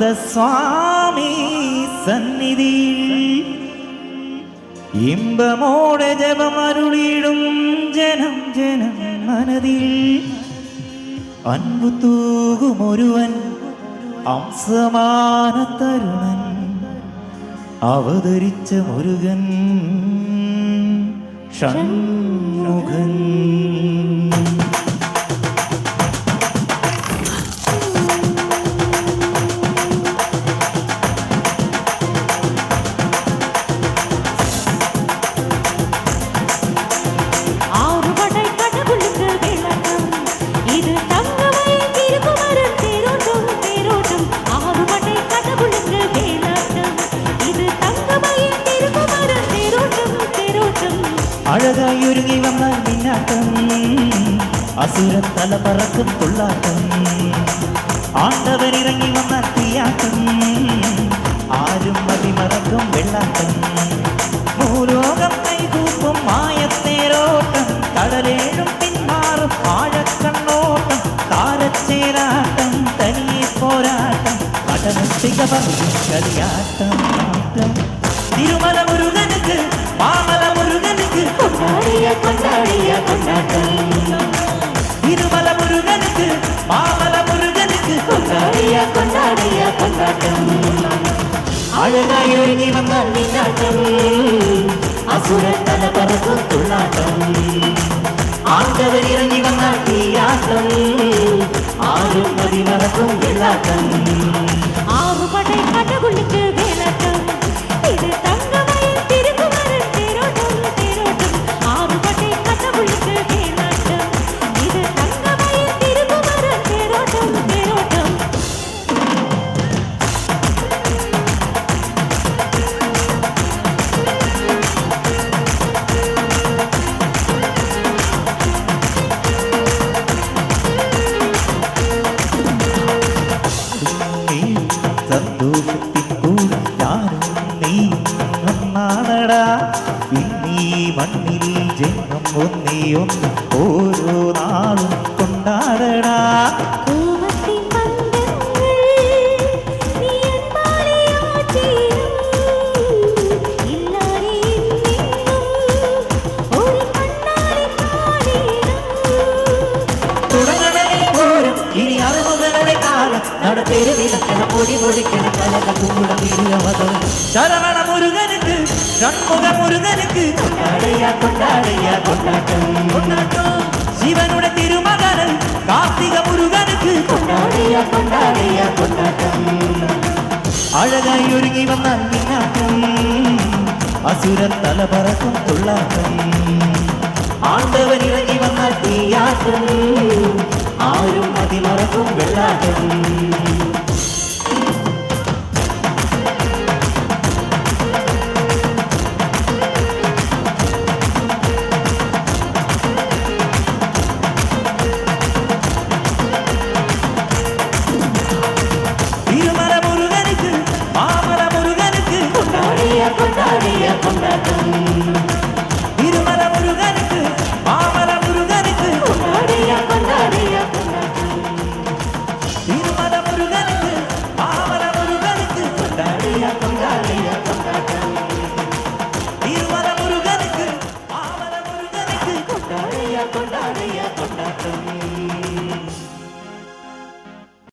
സ്കന്ദസ്വാമി സന്നിധിയിൽ ഇമ്പമോടെ ജപമരുളിയിടും ജനം ജനം മനതിൽ. അൻപു തൂകുമൊരുവൻ അംസമാന തരുണൻ അവതരിച്ച മുരുകൻ ഷൺമുഖൻ അഴകായൊരുങ്ങി വന്ന മിന്നാട്ടം അസുരത്തല പറക്കും തുള്ളാട്ടം ആണ്ടവനിറങ്ങി വന്ന തീയാട്ടം ആരും മതി മറക്കും വെള്ളാട്ടം ഭൂലോകം കൈകൂപ്പും മായത്തേരോട്ടം കടലേഴും പിന്മാറും ആഴക്കണ്ണോട്ടം താരച്ചേരാട്ടം തനിയെ പോരാട്ടം കടലും തികവ കളിയാട്ടം கொண்டாட்டம் திருமல முருகனுக்கு மாமல முருகனுக்கு கொண்டாடிய கொண்டாடிய கொண்டாட்டம். அழகாய் ஒருங்கி வந்தால் மின்னாட்டம் அசுர தல பறக்கும் துள்ளாட்டம். ஆண்டவர் இறங்கி வந்தால் தீயாட்டம். ஆறும் மதி കാണടാ. ഇനി മണ്ണിൽ ജന്മം ഒന്നിയൊന്ന് ഓരോ നാളും കൊണ്ടാടടാ. இனி அருமுகனை காண நட பெருவிளக்கென பொடி பொடிக்கென கலக குங்குடம் இனியவதம் சரவண முருகனுக்கு சண்முக முருகனுக்கு கொண்டாடையா கொண்டாடையா கொண்டாட்டம். கொண்டாட்டம். சிவனுடைய திருமகனன் கார்த்திக முருகனுக்கு கொண்டாடையா கொண்டாடையா கொண்டாட்டம். அழகாய் ஒருங்கி வந்தான் மின்னாட்டம் அசுரன் தல பறக்கும் ஆண்டவன் இறங்கி வந்தால் தீயாட்டம். ആരും അതിമറക്കും വെള്ളാട്ടം. திருமல முருகனுக்கு மாமல